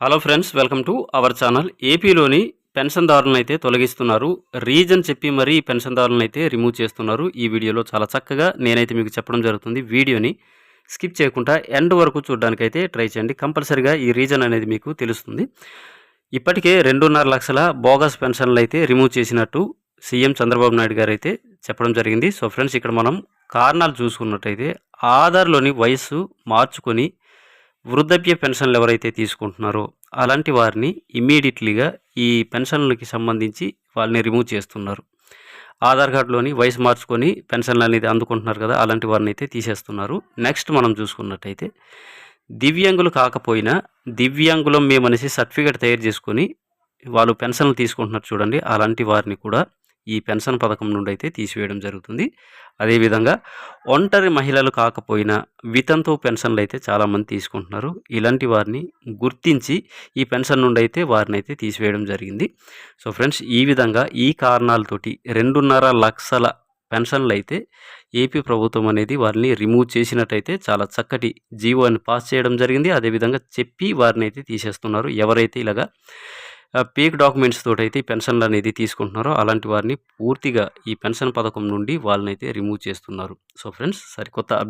Hello friends welcome to our channel ఏపీలోని పెన్షన్దారులను అయితే తొలగిస్తున్నారు. రీజన్ చెప్పి మరీ పెన్షన్దారులను అయితే రిమూవ్ చేస్తున్నారు. ఈ వీడియోలో చాలా చక్కగా నేనైతే మీకు చెప్పడం జరుగుతుంది వీడియోని. స్కిప్ చేయకుండా ఎండ్ వరకు చూడడానికైతే ట్రై చేయండి. కంపల్సరిగా ఈ రీజన్ అనేది మీకు తెలుస్తుంది. ఇప్పటికే రెండున్నర లక్షల బోగస్ పెన్షన్లు అయితే రిమూవ్ చేసినట్టు సీఎం చంద్రబాబు నాయుడు గారు అయితే చెప్పడం జరిగింది. సో ఫ్రెండ్స్ ఇక్కడ మనం కారణాలు చూసుకున్నట్టయితే ఆధార్లోని వయస్సు మార్చుకొని వృద్ధాప్య పెన్షన్లు ఎవరైతే తీసుకుంటున్నారో అలాంటి వారిని ఇమ్మీడియట్లీగా ఈ పెన్షన్లకి సంబంధించి వాళ్ళని రిమూవ్ చేస్తున్నారు. ఆధార్ కార్డులోని వయసు మార్చుకొని పెన్షన్లు అనేది అందుకుంటున్నారు కదా అలాంటి వారిని అయితే తీసేస్తున్నారు. నెక్స్ట్ మనం చూసుకున్నట్టయితే దివ్యాంగులు కాకపోయినా దివ్యాంగులం మేమనేసి సర్టిఫికేట్ తయారు చేసుకొని వాళ్ళు పెన్షన్లు తీసుకుంటున్నారు చూడండి అలాంటి వారిని కూడా ఈ పెన్షన్ పథకం నుండి అయితే తీసివేయడం జరుగుతుంది. అదేవిధంగా ఒంటరి మహిళలు కాకపోయినా వితంతు పెన్షన్లు అయితే చాలామంది తీసుకుంటున్నారు. ఇలాంటి వారిని గుర్తించి ఈ పెన్షన్ నుండి అయితే వారిని అయితే తీసివేయడం జరిగింది. సో ఫ్రెండ్స్ ఈ విధంగా ఈ కారణాలతోటి రెండున్నర లక్షల పెన్షన్లు అయితే ఏపీ ప్రభుత్వం అనేది వారిని రిమూవ్ చేసినట్టయితే చాలా చక్కటి జీవోని పాస్ చేయడం జరిగింది. అదేవిధంగా చెప్పి వారిని అయితే తీసేస్తున్నారు. ఎవరైతే ఇలాగా పీక్ డాక్యుమెంట్స్ తోటైతే ఈ పెన్షన్లు అనేది తీసుకుంటున్నారో అలాంటి వారిని పూర్తిగా ఈ పెన్షన్ పథకం నుండి వాళ్ళనైతే రిమూవ్ చేస్తున్నారు. సో ఫ్రెండ్స్ సరికొత్త అప్డేట్